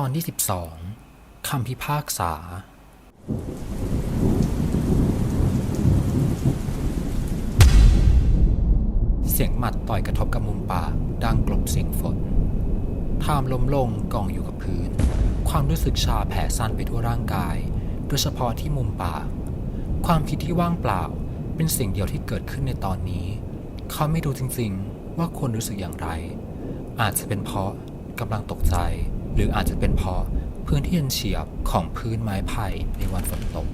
ตอนที่ 12 คำพิพากษา เสียงหมัดต่อยกระทบกับมุมปาก ดังกลบเสียงฝนทามล้มลงกองอยู่กับพื้น ความรู้สึกชาแผ่สั้นไปทั่วร่างกาย โดยเฉพาะที่มุมปาก ความคิดที่ว่างเปล่าเป็นสิ่งเดียวที่เกิดขึ้นในตอนนี้ เขาไม่รู้จริงๆ ว่าควรรู้สึกอย่างไร อาจจะเป็นเพราะกำลังตกใจ หรืออาจจะเป็นเพราะพื้นที่เย็นเฉียบของพื้นไม้ไผ่ในวันฝนตก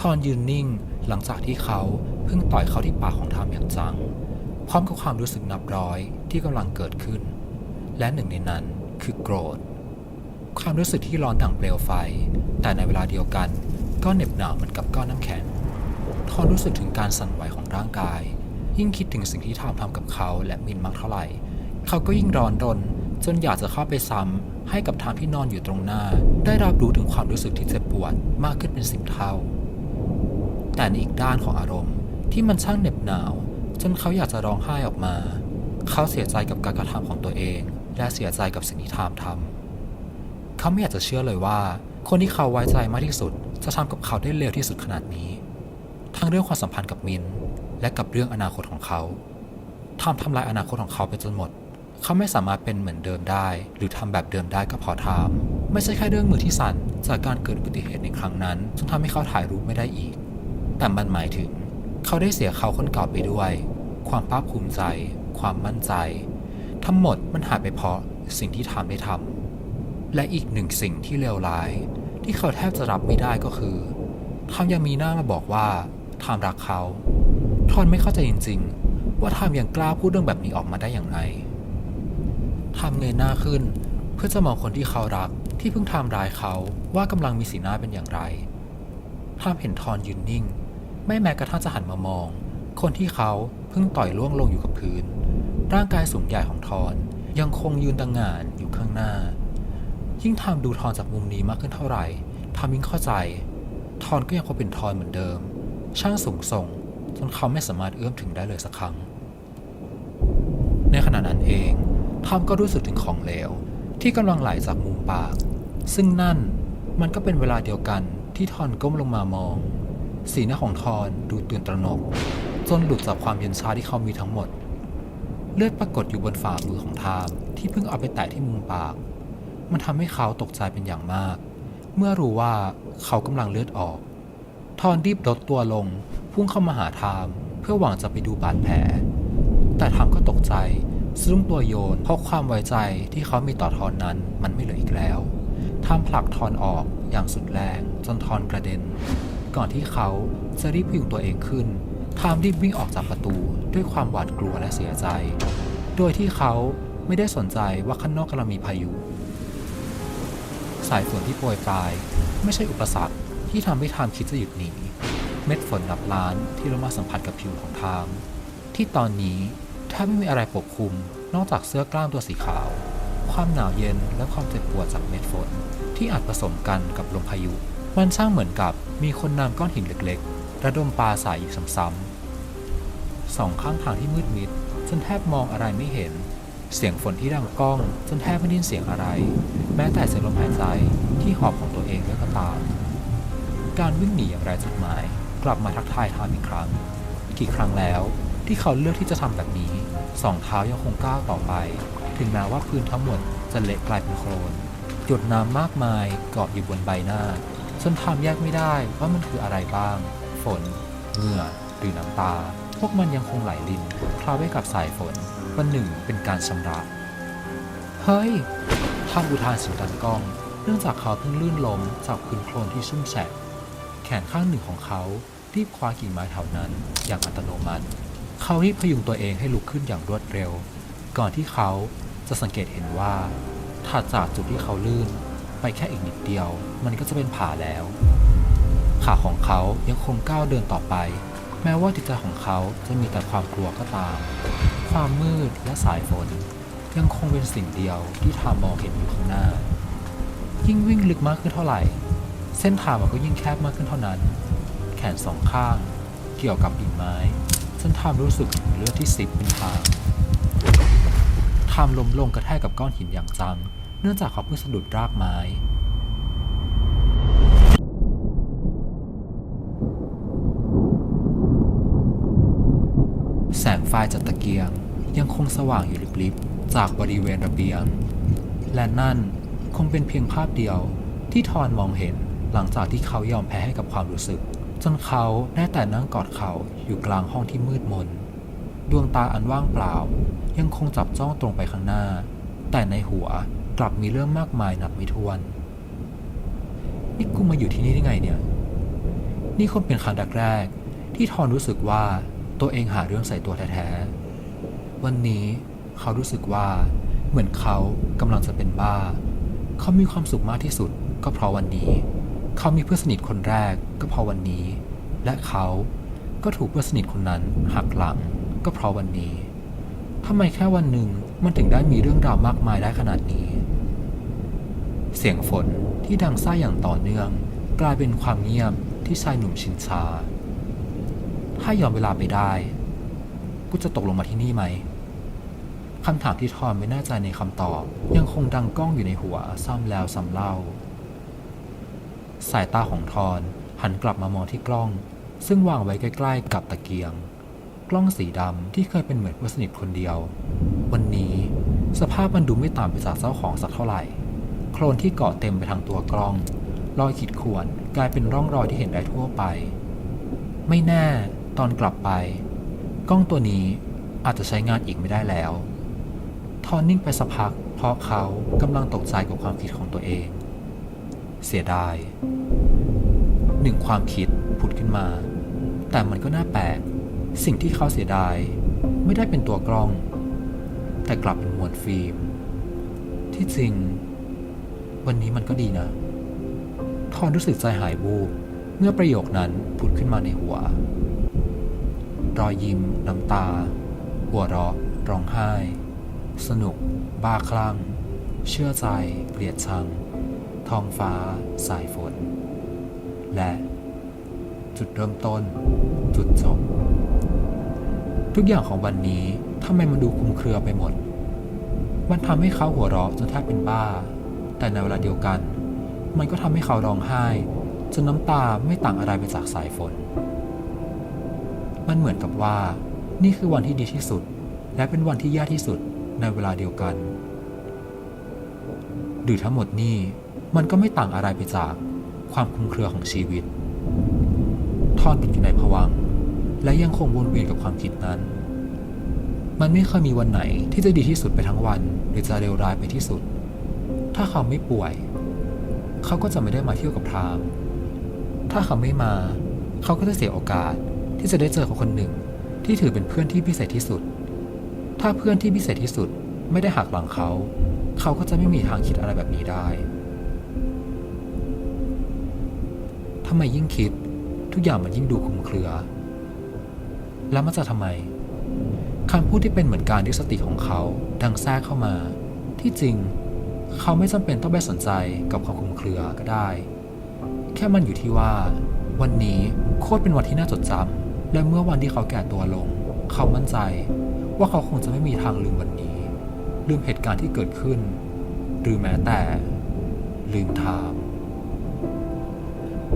ทอนยืนนิ่งหลังจากที่เขาเพิ่งต่อยเข้าที่ปากของทามอย่างจัง พร้อมกับความรู้สึกนับร้อยที่กำลังเกิดขึ้น และหนึ่งในนั้นคือโกรธ ความรู้สึกที่ร้อนดังเปลวไฟ แต่ในเวลาเดียวกันก็เหน็บหนาวเหมือนกับก้อนน้ำแข็ง ทอนรู้สึกถึงการสั่นไหวของร่างกาย ยิ่งคิดถึงสิ่งที่ทามทำกับเขาและมินมากเท่าไหร่ เขาก็ยิ่งร้อนรน จนอยากจะเข้าไปซ้ำให้กับทามที่นอนอยู่ตรงหน้า ได้รับรู้ถึงความรู้สึกที่เจ็บปวดมากขึ้นเป็นสิบเท่า แต่ในอีกด้านของอารมณ์ที่มันช่างเหน็บหนาว จนเขาอยากจะร้องไห้ออกมา เขาเสียใจกับการกระทำของตัวเอง และเสียใจกับสิ่งที่ทามทำเขาไม่อยากจะเชื่อเลยว่า คนที่เขาไว้ใจมากที่สุด จะทำกับเขาได้เลวที่สุดขนาดนี้ ทั้งเรื่องความสัมพันธ์กับมินและกับเรื่องอนาคตของเขาทำทำลายอนาคตของเขาไปจนหมด เขาไม่สามารถเป็นเหมือนเดิมได้ หรือทำแบบเดิมได้ก็พอทามไม่ใช่แค่เรื่องมือที่สั่นจากการเกิดอุบัติเหตุในครั้งนั้นจนทำให้เขาถ่ายรูปไม่ได้อีก แต่มันหมายถึง เขาได้เสียเขาคนเก่าไปด้วย ความภาคภูมิใจ ความมั่นใจ ทั้งหมดมันหายไปเพราะสิ่งที่ทำได้ทำและอีกหนึ่งสิ่งที่เลวร้าย ที่เขาแทบจะรับไม่ได้ก็คือทามยังมีหน้ามาบอกว่าทามรักเขาทอนไม่เข้าใจจริง ๆ ว่าทามยังกล้าพูดเรื่องแบบนี้ออกมาได้อย่างไร ทามเงยหน้าขึ้น เพื่อจะมองคนที่เขารักที่เพิ่งทำร้ายเขาว่ากำลังมีสีหน้าเป็นอย่างไรทามเห็นทอนยืนนิ่ง ไม่แม้กระทั่งจะหันมามอง คนที่เขาเพิ่งต่อยล่วงลงอยู่กับพื้น ร่างกายสูงใหญ่ของทอนยังคงยืนตังงานอยู่ข้างหน้า ยิ่งทามดูทอนจากมุมนี้มากขึ้นเท่าไหร่ทามยิ่งเข้าใจ ทอนก็ยังคงเป็นทอนเหมือนเดิม ช่างสูงส่งจนเขาไม่สามารถเอื้อมถึงได้เลยสักครั้ง ในขณะนั้นเอง ทอมก็รู้สึกถึงของเหลว ที่กำลังไหลจากมุมปาก ซึ่งนั่นมันก็เป็นเวลาเดียวกันที่ทอนก้มลงมามอง สีหน้าของทอนดูตื่นตระหนก จนหลุดจากความเย็นชาที่เขามีทั้งหมด เลือดปรากฏอยู่บนฝ่ามือของทามที่เพิ่งเอาไปแตะที่มุมปาก มันทำให้เขาตกใจเป็นอย่างมาก เมื่อรู้ว่าเขากำลังเลือดออก ทอนรีบลดตัวลง พุ่งเข้ามาหาทามเพื่อหวังจะไปดูบาดแผล แต่ทามก็ตกใจ สะดุ้งตัวโยนเพราะความไว้ใจที่เขามีต่อทอนนั้นมันไม่เหลืออีกแล้วทามผลักทอนออกอย่างสุดแรงจนทอนกระเด็น ก่อนที่เขาจะรีบพยุงตัวเองขึ้นทามรีบวิ่งออกจากประตูด้วยความหวาดกลัวและเสียใจ โดยที่เขาไม่ได้สนใจว่าข้างนอกกำลังมีพายุ สายฝนที่โปรยปลาย ไม่ใช่อุปสรรคที่ทำให้ทามคิดจะหยุดหนี เม็ดฝนนับล้านที่ลงมาสัมผัสกับผิวของทาม ที่ตอนนี้ แทบไม่มีอะไรปกคลุม นอกจากเสื้อกล้ามตัวสีขาว ความหนาวเย็นและความเจ็บปวดจากเม็ดฝน ที่อาจผสมกันกับลมพายุ มันช่างเหมือนกับมีคนนำก้อนหินเล็กๆ ระดมปลาใส่อยู่ซ้ำๆสองข้างทางที่มืดมิดจนแทบมองอะไรไม่เห็น เสียงฝนที่ดังก้องจนแทบไม่ได้ยินเสียงอะไร แม้แต่เสียงลมหายใจที่หอบของตัวเองด้วยก็ตาม การวิ่งหนีอย่างไรจุดหมาย กลับมาทักทายทามอีกครั้ง กี่ครั้งแล้ว ที่เขาเลือกที่จะทำแบบนี้ สองเท้ายังคงก้าวต่อไป ถึงแม้ว่าพื้นทั้งหมดจะเละกลายเป็นโคลนหยดน้ำมากมายเกาะอยู่บนใบหน้าจนทำแยกไม่ได้ว่ามันคืออะไรบ้าง ฝน เหงื่อ หรือน้ำตา พวกมันยังคงไหลลินคลาไว้กับสายฝน วันหนึ่งเป็นการชำระ เฮ้ยทำอุทานสียงดังก้อง เนื่องจากเขาเพิ่งลื่นล้มจากพื้นโคลนที่ชุ่มแฉะ แขนข้างหนึ่งของเขารีบคว้ากิ่งไม้แถวนั้น อย่างอัตโนมัติ เขารีบพยุงตัวเองให้ลุกขึ้นอย่างรวดเร็ว ก่อนที่เขาจะสังเกตเห็นว่าถัดจากจุดที่เขาลื่น ไปแค่อีกนิดเดียว มันก็จะเป็นผาแล้ว ขาของเขายังคงก้าวเดินต่อไป แม้ว่าจิตใจของเขาจะมีแต่ความกลัวก็ตาม ความมืดและสายฝน ยังคงเป็นสิ่งเดียวที่ทามองเห็นอยู่ข้างหน้า ยิ่งวิ่งลึกมากขึ้นเท่าไหร่ เส้นทางมันก็ยิ่งแคบมากขึ้นเท่านั้น แขนสองข้าง เกี่ยวกับกิ่งไม้ จนทามรู้สึกถึงเลือดที่ซิบเป็นทางทามล้มลงกระแทกกับก้อนหินอย่างจัง เนื่องจากเขาเพิ่งสะดุดรากไม้แสงไฟจากตะเกียง ยังคงสว่างอยู่ลิบๆจากบริเวณระเบียง และนั่นคงเป็นเพียงภาพเดียวที่ทอนมองเห็นหลังจากที่เขายอมแพ้ให้กับความรู้สึก จนเขาได้แต่นั่งกอดเขาอยู่กลางห้องที่มืดมน ดวงตาอันว่างเปล่า ยังคงจับจ้องตรงไปข้างหน้า แต่ในหัวกลับมีเรื่องมากมายนับไม่ถ้วน นี่กูมาอยู่ที่นี่ได้ไงเนี่ย นี่คงเป็นครั้งแรกที่ทอนรู้สึกว่าตัวเองหาเรื่องใส่ตัวแท้ๆ วันนี้เขารู้สึกว่าเหมือนเขากำลังจะเป็นบ้า เขามีความสุขมากที่สุดก็เพราะวันนี้ เขามีเพื่อนสนิทคนแรกก็เพราะวันนี้ และเขาก็ถูกเพื่อนสนิทคนนั้นหักหลังก็เพราะวันนี้ทำไมแค่วันหนึ่งมันถึงได้มีเรื่องราวมากมายได้ขนาดนี้ เสียงฝนที่ดังซ่าอย่างต่อเนื่อง กลายเป็นความเงียบที่ชายหนุ่มชินชา ถ้ายอนเวลาไปได้ กูจะตกลงมาที่นี่ไหมคำถามที่ทอมไม่แน่ใจในคำตอบ ยังคงดังก้องอยู่ในหัวซ้ำแล้วซ้ำเล่า สายตาของทอนหันกลับมามองที่กล้อง ซึ่งวางไว้ใกล้ ๆ กับตะเกียง กล้องสีดำที่เคยเป็นเหมือนเพื่อนสนิทคนเดียว วันนี้สภาพมันดูไม่ต่างไปจากเจ้าของสักเท่าไหร่ โคลนที่เกาะเต็มไปทั้งตัวกล้อง รอยขีดข่วนกลายเป็นร่องรอยที่เห็นได้ทั่วไป ไม่แน่ตอนกลับไป กล้องตัวนี้อาจจะใช้งานอีกไม่ได้แล้ว ทอนนิ่งไปสักพักเพราะเขากำลังตกใจกับความคิดของตัวเอง เสียดายหนึ่งความคิดผุดขึ้นมา แต่มันก็น่าแปลก สิ่งที่เขาเสียดาย ไม่ได้เป็นตัวกล้อง แต่กลับเป็นมวลฟิล์ม ที่จริง วันนี้มันก็ดีนะ ทอนรู้สึกใจหายบูบเมื่อประโยคนั้นผุดขึ้นมาในหัว รอยยิ้มน้ำตา หัวเราะร้องไห้ สนุก บ้าคลั่ง เชื่อใจ เกลียดชัง ท้องฟ้า สายฝน และ จุดเริ่มต้น จุดจบ ทุกอย่างของวันนี้ทำไมมันดูคุมเครือไปหมด มันทำให้เขาหัวเราะจนแทบเป็นบ้า แต่ในเวลาเดียวกัน มันก็ทำให้เขาร้องไห้ จนน้ำตาไม่ต่างอะไรไปจากสายฝน มันเหมือนกับว่า นี่คือวันที่ดีที่สุด และเป็นวันที่แย่ที่สุดในเวลาเดียวกัน หรือทั้งหมดนี่ มันก็ไม่ต่างอะไรไปจากความคลุมเครือของชีวิต ทอนติดอยู่ในภวัง และยังคงวนเวียนกับความคิดนั้น มันไม่เคยมีวันไหนที่จะดีที่สุดไปทั้งวัน หรือจะเลวร้ายไปที่สุด ถ้าเขาไม่ป่วย เขาก็จะไม่ได้มาเที่ยวกับทามถ้าเขาไม่มา เขาก็จะเสียโอกาสที่จะได้เจอคนคนหนึ่งที่ถือเป็นเพื่อนที่พิเศษที่สุด ถ้าเพื่อนที่พิเศษที่สุดไม่ได้หักหลังเขา เขาก็จะไม่มีทางคิดอะไรแบบนี้ได้ ทำไมยิ่งคิด ทุกอย่างมันยิ่งดูคลุมเครือ แล้วมันจะทำไมคำพูดที่เป็นเหมือนการดิสติของเขาดังแทรกเข้ามา ที่จริง เขาไม่จำเป็นต้องไปสนใจกับความคลุมเครือก็ได้ แค่มันอยู่ที่ว่า วันนี้โคตรเป็นวันที่น่าจดจำและเมื่อวันที่เขาแก่ตัวลง เขามั่นใจว่าเขาคงจะไม่มีทางลืมวันนี้ ลืมเหตุการณ์ที่เกิดขึ้น หรือแม้แต่ ลืมทาม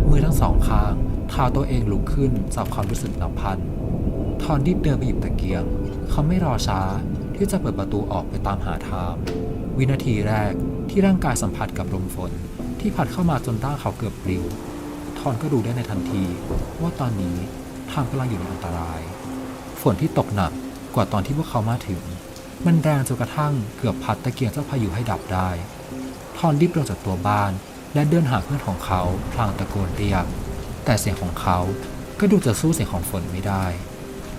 มือทั้งสองข้างเท้าตัวเองลุกขึ้นจากความรู้สึกนับพัน ทอนรีบเดินไปหยิบตะเกียง เขาไม่รอช้าที่จะเปิดประตูออกไปตามหาทาม วินาทีแรกที่ร่างกายสัมผัสกับลมฝนที่พัดเข้ามาจนร่างเขาเกือบปลิว ทอนก็รู้ได้ในทันทีว่าตอนนี้ทามกำลังอยู่ในอันตราย ฝนที่ตกหนักกว่าตอนที่พวกเขามาถึง มันแรงจนกระทั่งเกือบพัดตะเกียงเจ้าพายุให้ดับได้ ทอนรีบลงจากตัวบ้าน และเดินหาเพื่อนของเขาพลางตะโกนเรียก แต่เสียงของเขาก็ดูจะสู้เสียงของฝนไม่ได้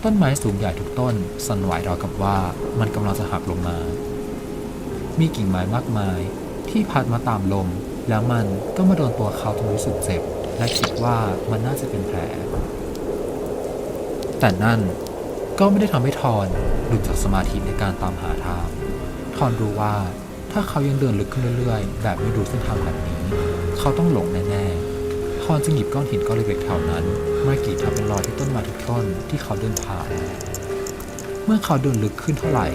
ต้นไม้สูงใหญ่ทุกต้นสั่นไหวราวกับว่ามันกำลังจะหักลงมา มีกิ่งไม้มากมายที่พัดมาตามลม แล้วมันก็มาโดนตัวเขาจนรู้สึกเจ็บ และคิดว่ามันน่าจะเป็นแผล แต่นั่นก็ไม่ได้ทำให้ทอนหลุดจากสมาธิในการตามหาทางทอนรู้ว่าถ้าเขายังเดินลึกขึ้นเรื่อยๆ แบบไม่รู้เส้นทางแบบนี้ เขาต้องหลงแน่ๆทอนจึงหยิบก้อนหินก้อนเล็กๆแถวนั้นมากรีดทำเป็นรอยที่ต้นไม้ทุกต้นที่เขาเดินผ่าน เมื่อเขาเดินลึกขึ้นเท่าไหร่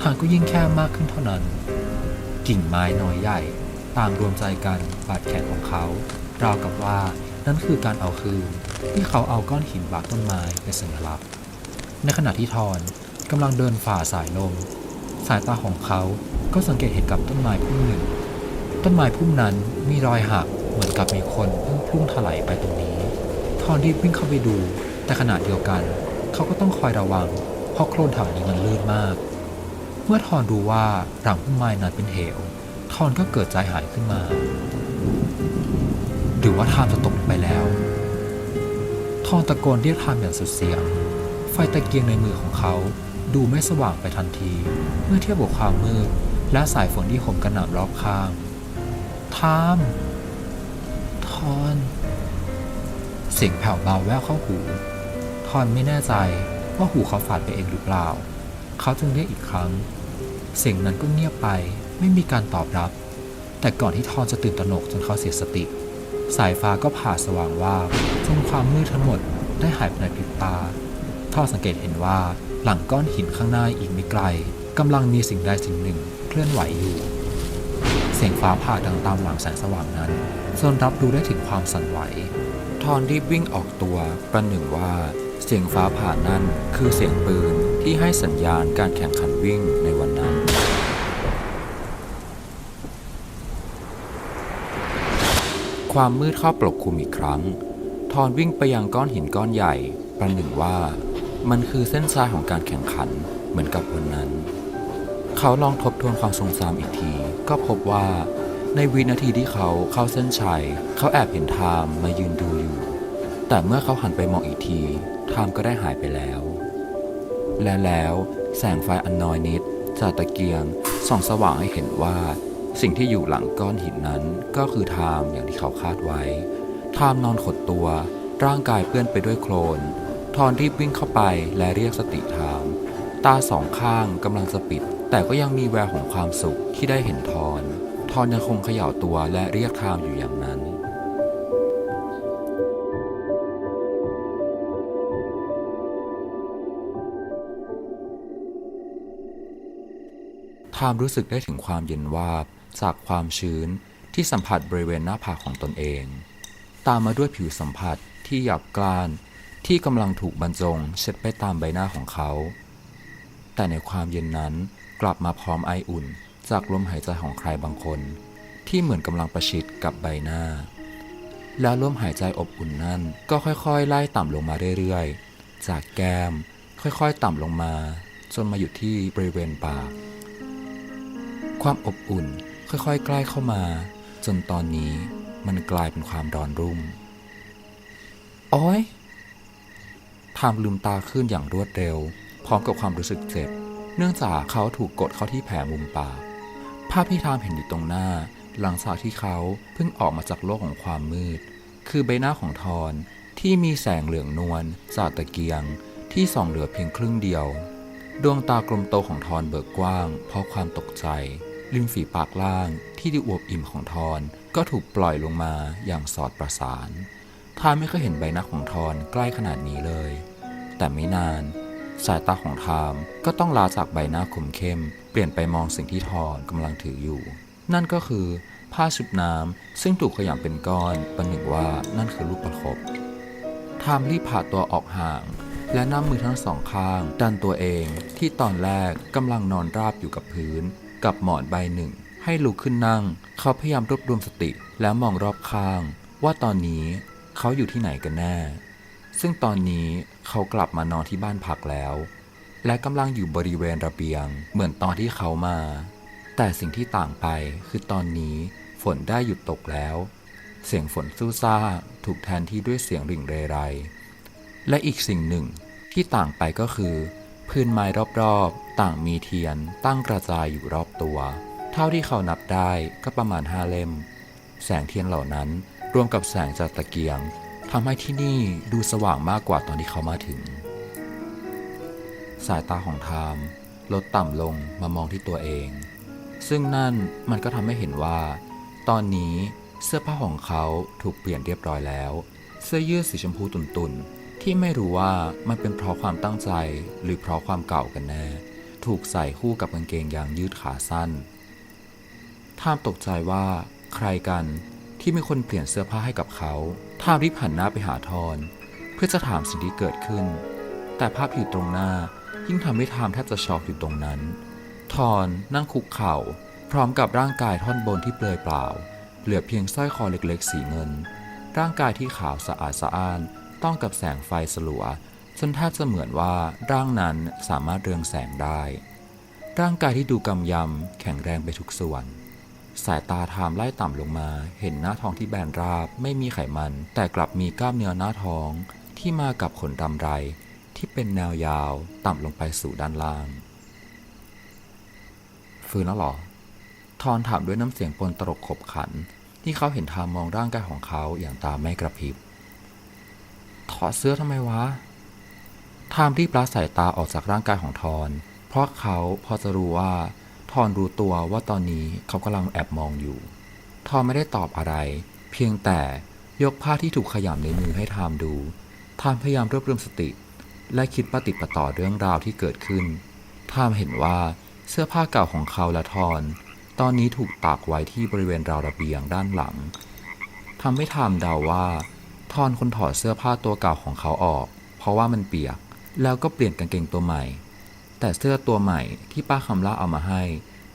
ทางก็ยิ่งแคบมากขึ้นเท่านั้น กิ่งไม้น้อยใหญ่ ต่างรวมใจกันบาดแขนของเขา ราวกับว่านั่นคือการเอาคืน ที่เขาเอาก้อนหินบากต้นไม้เป็นสัญลักษณ์ ในขณะที่ทอนกำลังเดินฝ่าสายลม สายตาของเขาก็สังเกตเห็นกับต้นไม้พุ่มหนึ่ง ต้นไม้พุ่มนั้นมีรอยหักเหมือนกับมีคนเพิ่งพุ่งถลายไปตรงนี้ ทอนรีบวิ่งเข้าไปดู แต่ขณะเดียวกัน เขาก็ต้องคอยระวัง เพราะโคลนแถวนี้มันลื่นมาก เมื่อทอนดูว่าหลังพุ่มไม้นั้นเป็นเหว ทอนก็เกิดใจหายขึ้นมา หรือว่าทามจะตกไปแล้ว ทอนตะโกนเรียกทามอย่างสุดเสียง ไฟตะเกียงในมือของเขาดูไม่สว่างไปทันที เมื่อเทียบกับความมืดและสายฝนที่ห่มกระหน่ำรอบข้าง ทามทอน เสียงแผ่วเบาแว่วเข้าหูทอนไม่แน่ใจว่าหูเขาฝาดไปเองหรือเปล่า เขาจึงเรียกอีกครั้ง เสียงนั้นก็เงียบไปไม่มีการตอบรับ แต่ก่อนที่ทอนจะตื่นตระหนกจนเขาเสียสติ สายฟ้าก็ผ่าสว่างว่าจนความมืดทั้งหมดได้หายไปในพริบตาทอดสังเกตเห็นว่าหลังก้อนหินข้างหน้าอีกไม่ไกลกำลังมีสิ่งใดสิ่งหนึ่งเคลื่อนไหวอยู่ เสียงฟ้าผ่าดังตามหลังแสงสว่างนั้นจนรับรู้ได้ถึงความสั่นไหว ทอนรีบวิ่งออกตัว ประหนึ่งว่าเสียงฟ้าผ่านั้นคือเสียงปืนที่ให้สัญญาณการแข่งขันวิ่งในวันนั้น ความมืดเข้าปกคลุมอีกครั้ง ทอนวิ่งไปยังก้อนหินก้อนใหญ่ ประหนึ่งว่ามันคือเส้นทรายของการแข่งขันเหมือนกับวันนั้น เขาลองทบทวนความทรงจำอีกที ก็พบว่า ในวินาทีที่เขาเข้าเส้นชัย เขาแอบเห็นไทามมายืนดูอยู่ แต่เมื่อเขาหันไปมองอีกทีไทามก็ได้หายไปแล้ว และแล้วแสงไฟอันน้อยนิด จากตะเกียงส่องสว่างให้เห็นว่า สิ่งที่อยู่หลังก้อนหินนั้นก็คือไทามอย่างที่เขาคาดไว้ไทามนอนขดตัว ร่างกายเปื้อนไปด้วยโคลนทอนรีบวิ่งเข้าไปและเรียกสติไทามตาสองข้างกำลังจะปิด แต่ก็ยังมีแววของความสุขที่ได้เห็นทอน ทอนยังคงเขย่าตัวและเรียกทามอยู่อย่างนั้นทามรู้สึกได้ถึงความเย็นวาบจากความชื้นที่สัมผัสบริเวณหน้าผากของตนเอง ตามมาด้วยผิวสัมผัสที่หยาบกร้าน ที่กำลังถูกบรรจงเช็ดไปตามใบหน้าของเขา แต่ในความเย็นนั้น กลับมาพร้อมไออุ่น จากลมหายใจของใครบางคน ที่เหมือนกำลังประชิดกับใบหน้า แล้วลมหายใจอบอุ่นนั่นก็ค่อยๆ ไล่ต่ำลงมาเรื่อยๆ จากแก้มค่อยๆ ต่ำลงมา จนมาหยุดที่บริเวณปาก ความอบอุ่นค่อยๆ ใกล้เข้ามา จนตอนนี้มันกลายเป็นความร้อนรุ่มโอ้ยทามลืมตาขึ้นอย่างรวดเร็ว พร้อมกับความรู้สึกเจ็บ เนื่องจากเขาถูกกดเข้าที่แผลมุมปาก ภาพที่ทามเห็นอยู่ตรงหน้า หลังจากที่เขาเพิ่งออกมาจากโลกของความมืด คือใบหน้าของทอนที่มีแสงเหลืองนวลจากตะเกียงที่ส่องเหลือเพียงครึ่งเดียว ดวงตากลมโตของทอนเบิกกว้าง เพราะความตกใจ ริมฝีปากล่างที่ดูอวบอิ่มของทอนก็ถูกปล่อยลงมาอย่างสอดประสานทานไม่เคยเห็นใบหน้าของทอนใกล้ขนาดนี้เลย แต่ไม่นาน สายตาของทามก็ต้องลาจากใบหน้าคมเข้ม เปลี่ยนไปมองสิ่งที่ทอนกำลังถืออยู่ นั่นก็คือผ้าชุบน้ำซึ่งถูกขยำเป็นก้อนประหนึ่งว่านั่นคือลูกประคบทามรีบผ่าตัวออกห่าง และนำมือทั้งสองข้าง ดันตัวเองที่ตอนแรกกำลังนอนราบอยู่กับพื้น กับหมอนใบหนึ่ง ให้ลุกขึ้นนั่ง เขาพยายามรวบรวมสติ แล้วมองรอบข้าง ว่าตอนนี้เขาอยู่ที่ไหนกันแน่ ซึ่งตอนนี้เขากลับมานอนที่บ้านพักแล้ว และกำลังอยู่บริเวณระเบียง เหมือนตอนที่เขามา แต่สิ่งที่ต่างไปคือตอนนี้ฝนได้หยุดตกแล้ว เสียงฝนซู่ซ่าถูกแทนที่ด้วยเสียงริ่งเรไร และอีกสิ่งหนึ่งที่ต่างไปก็คือ พื้นไม้รอบๆ ต่างมีเทียนตั้งกระจายอยู่รอบตัว เท่าที่เขานับได้ก็ประมาณห้าเล่ม แสงเทียนเหล่านั้นรวมกับแสงจากตะเกียง ทำให้ที่นี่ดูสว่างมากกว่าตอนที่เขามาถึง สายตาของไทามลดต่ำลงมามองที่ตัวเอง ซึ่งนั่นมันก็ทำให้เห็นว่า ตอนนี้เสื้อผ้าของเขาถูกเปลี่ยนเรียบร้อยแล้ว เสื้อยืดสีชมพูตุ่นๆ ที่ไม่รู้ว่ามันเป็นเพราะความตั้งใจหรือเพราะความเก่ากันแน่ ถูกใส่คู่กับกางเกงยางยืดขาสั้นทามตกใจว่าใครกัน ที่มีคนเปลี่ยนเสื้อผ้าให้กับเขาทามรีบหันหน้าไปหาทอน เพื่อจะถามสิ่งที่เกิดขึ้น แต่ภาพอยู่ตรงหน้ายิ่งทำให้ทามแทบจะช็อกอยู่ตรงนั้น ทอนนั่งคุกเข่า พร้อมกับร่างกายท่อนบนที่เปลือยเปล่า เหลือเพียงสร้อยคอเล็กๆ สีเงิน ร่างกายที่ขาวสะอาดสะอ้าน ต้องกับแสงไฟสลัวจนแทบจะเหมือนว่าร่างนั้นสามารถเรืองแสงได้ ร่างกายที่ดูกำยำแข็งแรงไปทุกส่วน สายตาทามไล่ต่ำลงมา เห็นหน้าท้องที่แบนราบ ไม่มีไขมัน แต่กลับมีกล้ามเนื้อหน้าท้อง ที่มากับขนรำไร ที่เป็นแนวยาว ต่ำลงไปสู่ด้านล่าง ฟื้นแล้วหรอ ทอนถามด้วยน้ำเสียงปนตลกขบขัน ที่เขาเห็นทามมองร่างกายของเขาอย่างตาไม่กระพริบ ถอดเสื้อทำไมวะทามรีบละสายตาออกจากร่างกายของทอน เพราะเขาพอจะรู้ว่า ทอนรู้ตัวว่าตอนนี้เขากำลังแอบมองอยู่ ทอนไม่ได้ตอบอะไร เพียงแต่ยกผ้าที่ถูกขยำในมือให้ทามดู ทามพยายามรวบรวมสติ และคิดปฏิดประต่อเรื่องราวที่เกิดขึ้น ทามเห็นว่าเสื้อผ้าเก่าของเขาและทอน ตอนนี้ถูกตากไว้ที่บริเวณราวระเบียงด้านหลังทำให้ทามเดาว่า ทอนคนถอดเสื้อผ้าตัวเก่าของเขาออก เพราะว่ามันเปียก แล้วก็เปลี่ยนกางเกงตัวใหม่ แต่เสื้อตัวใหม่ที่ป้าคำล่าเอามาให้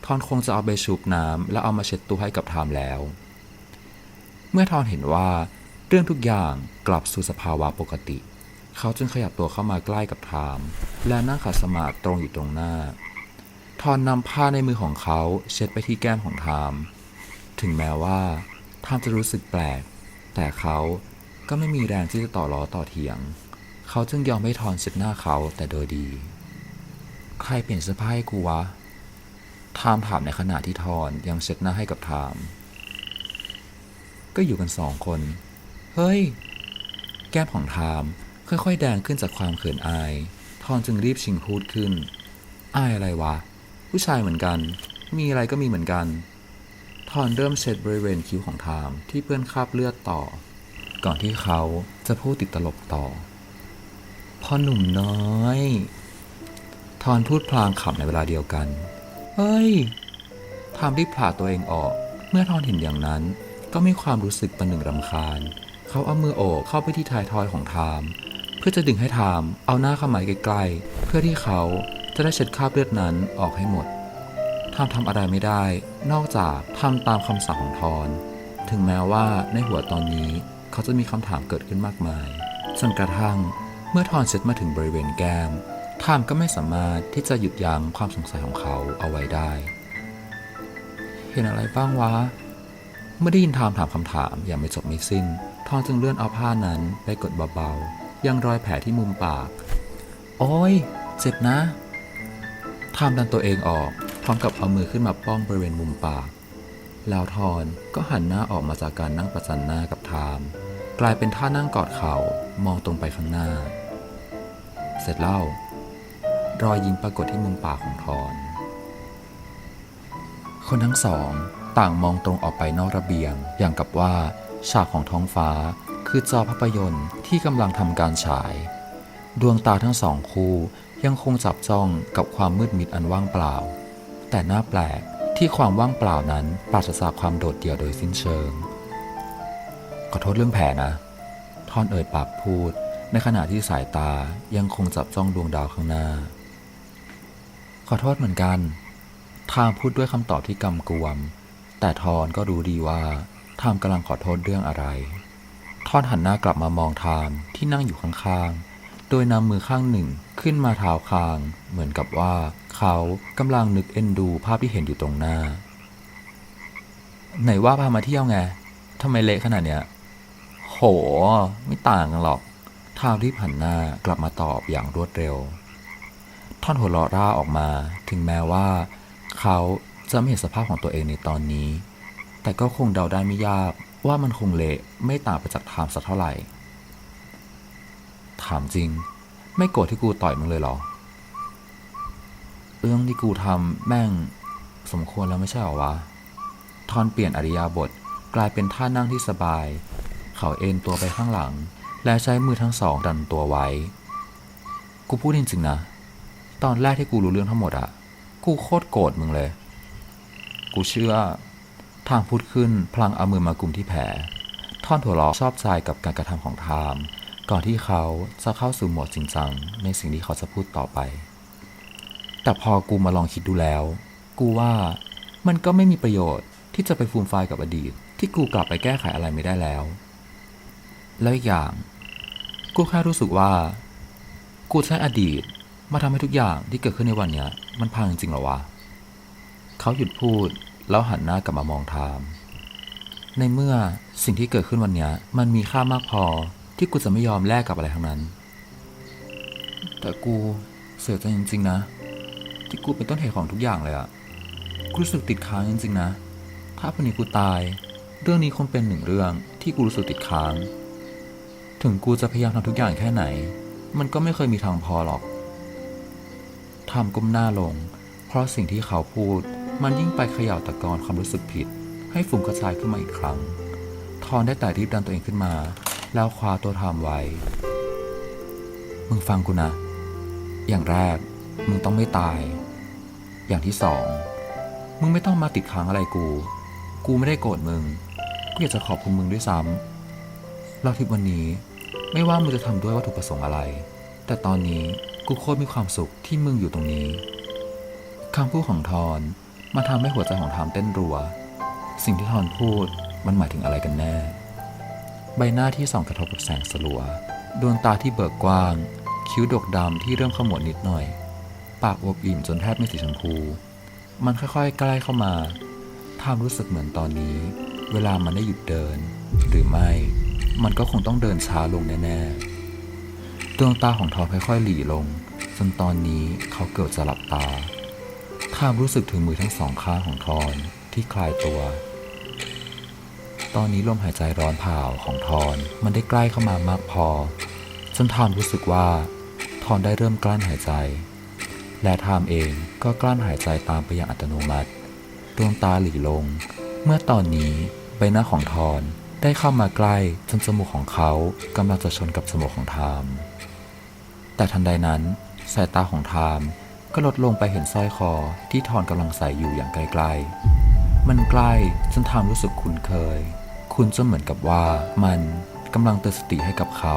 ทอนคงจะเอาไปชุบน้ำแล้วเอามาเช็ดตัวให้กับทามแล้ว เมื่อทอนเห็นว่าเรื่องทุกอย่างกลับสู่สภาวะปกติ เขาจึงขยับตัวเข้ามาใกล้กับทาม และนั่งขัดสมาธิตรงอยู่ตรงหน้า ทอนนำผ้าในมือของเขาเช็ดไปที่แก้มของทาม ถึงแม้ว่าทามจะรู้สึกแปลก แต่เขาก็ไม่มีแรงที่จะต่อล้อต่อเถียง เขาจึงยอมให้ทอนเช็ดหน้าเขาแต่โดยดี ใครเปลี่ยนเสื้อผ้าให้กูวะทามถามในขณะที่ทอนยังเช็ดหน้าให้กับทาม ก็อยู่กันสองคน เฮ้ย แก้มของทามค่อยๆแดงขึ้นจากความเขินอาย ทอนจึงรีบชิงพูดขึ้น อายอะไรวะ ผู้ชายเหมือนกัน มีอะไรก็มีเหมือนกัน ทอนเริ่มเช็ดบริเวณคิ้วของทามที่เปื้อนคราบเลือดต่อ ก่อนที่เขาจะพูดติดตลกต่อพ่อหนุ่มน้อย ทอนพูดพลางขำในเวลาเดียวกัน เฮ้ย ทามรีบผลาตัวเองออก เมื่อทอนเห็นอย่างนั้น ก็มีความรู้สึกประหนึ่งรำคาญ เขาเอามือโอบเข้าไปที่ท้ายทอยของทาม เพื่อจะดึงให้ทามเอาหน้าเข้ามาใกล้ๆ เพื่อที่เขาจะได้เช็ดคราบเลือดนั้นออกให้หมดทามทำอะไรไม่ได้ นอกจากทำตามคำสั่งของทอน ถึงแม้ว่าในหัวตอนนี้เขาจะมีคำถามเกิดขึ้นมากมาย จนกระทั่งเมื่อทอนเช็ดมาถึงบริเวณแก้ม ทามก็ไม่สามารถที่จะหยุดยั้งความสงสัยของเขาเอาไว้ได้ เห็นอะไรบ้างวะ เมื่อได้ยินทามถามคำถามอย่างไม่จบไม่สิ้น ทอนจึงเลื่อนเอาผ้านั้นไปกดเบาๆ ยังรอยแผลที่มุมปาก โอ้ย เจ็บนะ ทามดันตัวเองออก พร้อมกับเอามือขึ้นมาป้องบริเวณมุมปาก แล้วทอนก็หันหน้าออกมาจากการนั่งประจันหน้ากับทาม กลายเป็นท่านั่งกอดเข่ามองตรงไปข้างหน้า เสร็จแล้ว รอยยิ้มปรากฏที่มุมปากของทอน คนทั้งสองต่างมองตรงออกไปนอกระเบียง อย่างกับว่า ฉากของท้องฟ้าคือจอภาพยนตร์ที่กำลังทำการฉาย ดวงตาทั้งสองคู่ยังคงจับจ้องกับความมืดมิดอันว่างเปล่า แต่น่าแปลกที่ความว่างเปล่านั้นปราศจากความโดดเดี่ยวโดยสิ้นเชิง ขอโทษเรื่องแผลนะทอนเอ่ยปากพูด ในขณะที่สายตายังคงจับจ้องดวงดาวข้างหน้า อโทษเหมือนกัน ทามพูดด้วยคำตอบที่กำกวม แต่ทอนก็รู้ดีว่าทามกำลังขอโทษเรื่องอะไร ทอนหันหน้ากลับมามองทามที่นั่งอยู่ข้างๆ โดยนำมือข้างหนึ่งขึ้นมาเท้าคาง เหมือนกับว่าเขากำลังนึกเอ็นดูภาพที่เห็นอยู่ตรงหน้า ไหนว่าพามาเที่ยวไงทำไมเละขนาดเนี้ย โห ไม่ต่างกันหรอกทามรีบหันหน้ากลับมาตอบอย่างรวดเร็ว ท่อนหัวเราะร่าออกมา ถึงแม้ว่า เขาจะไม่เห็นสภาพของตัวเองในตอนนี้ แต่ก็คงเดาได้ไม่ยากว่ามันคงเละไม่ต่างไปจากทามสักเท่าไหร่ ถามจริง ไม่โกรธที่กูต่อยมึงเลยเหรอ เรื่องที่กูทำแม่งสมควรแล้วไม่ใช่หรอวะ ทอนเปลี่ยนอริยาบทกลายเป็นท่านั่งที่สบาย เขาเอนตัวไปข้างหลัง และใช้มือทั้งสองดันตัวไว้ กูพูดจริงๆนะ ตอนแรกที่กูรู้เรื่องทั้งหมดอะกูโคตรโกรธมึงเลย กูเชื่อ ทางพูดขึ้นพลางเอามือมากุมที่แผลท่อนถั่วล้อชอบใจกับการกระทำของไทม์ก่อนที่เขาจะเข้าสู่โหมดจริงจังในสิ่งที่เขาจะพูดต่อไป แต่พอกูมาลองคิดดูแล้ว กูว่ามันก็ไม่มีประโยชน์ที่จะไปฟูมไฟกับอดีต ที่กูกลับไปแก้ไขอะไรไม่ได้แล้ว แล้วอีกอย่าง กูแค่รู้สึกว่า กูใช้อดีต มาทำให้ทุกอย่างที่เกิดขึ้นในวันเนี้ยมันพังจริงหรอวะ เขาหยุดพูดแล้วหันหน้ากลับมามองไทม์ในเมื่อสิ่งที่เกิดขึ้นวันเนี้ยมันมีค่ามากพอที่กูจะไม่ยอมแลกกับอะไรทั้งนั้น แต่กูเสียใจจริง ๆ นะ ที่กูเป็นต้นเหตุของทุกอย่างเลยอะกูรู้สึกติดค้างจริง ๆ นะ ถ้าวันนี้กูตาย เรื่องนี้คงเป็นหนึ่งเรื่องที่กูรู้สึกติดค้าง ถึงกูจะพยายามทำทุกอย่างแค่ไหน มันก็ไม่เคยมีทางพอหรอก ทำก้มหน้าลง เพราะสิ่งที่เขาพูด มันยิ่งไปเขย่าตะกอนความรู้สึกผิด ให้ฝุ่นกระจายขึ้นมาอีกครั้ง ทอนได้แต่รีบดันตัวเองขึ้นมา แล้วคว้าตัวทามไว้ มึงฟังกูนะ อย่างแรก มึงต้องไม่ตาย อย่างที่สอง มึงไม่ต้องมาติดค้างอะไรกู กูไม่ได้โกรธมึง กูอยากจะขอบคุณมึงด้วยซ้ำแล้วทริปวันนี้ ไม่ว่ามึงจะทำด้วยวัตถุประสงค์อะไร แต่ตอนนี้ กูโคตรมีความสุขที่มึงอยู่ตรงนี้คำพูดของทอนมาทำให้หัวใจของทามเต้นรัว สิ่งที่ทอนพูดมันหมายถึงอะไรกันแน่ ใบหน้าที่ส่องกระทบกับแสงสลัว ดวงตาที่เบิกกว้าง คิ้วดกดำที่เริ่มขมวดนิดหน่อย ปากอวบอิ่มจนแทบไม่สีชมพู มันค่อยๆ ใกล้เข้ามาทามรู้สึกเหมือนตอนนี้ เวลามันได้หยุดเดิน หรือไม่ มันก็คงต้องเดินช้าลงแน่ๆ ดวงตาของทอนค่อยๆ หลีลง จนตอนนี้เขาเกือบจะหลับตาทามรู้สึกถึงมือทั้งสองข้างของทอนที่คลายตัว ตอนนี้ลมหายใจร้อนเผาของทอนมันได้ใกล้เข้ามามากพอ จนทามรู้สึกว่าทอนได้เริ่มกลั้นหายใจ และทามเองก็กลั้นหายใจตามไปอย่างอัตโนมัติ ดวงตาหลีลง เมื่อตอนนี้ใบหน้าของทอนได้เข้ามาใกล้จนจมูกของเขากำลังจะชนกับจมูกของทาม แต่ทันใดนั้นสายตาของไทม์ก็ลดลงไปเห็นสร้อยคอที่ทอนกำลังใส่อยู่อย่างไกลๆ มันใกล้จนไทม์รู้สึกคุ้นเคย คุ้นจนเหมือนกับว่ามันกำลังเตือนสติให้กับเขา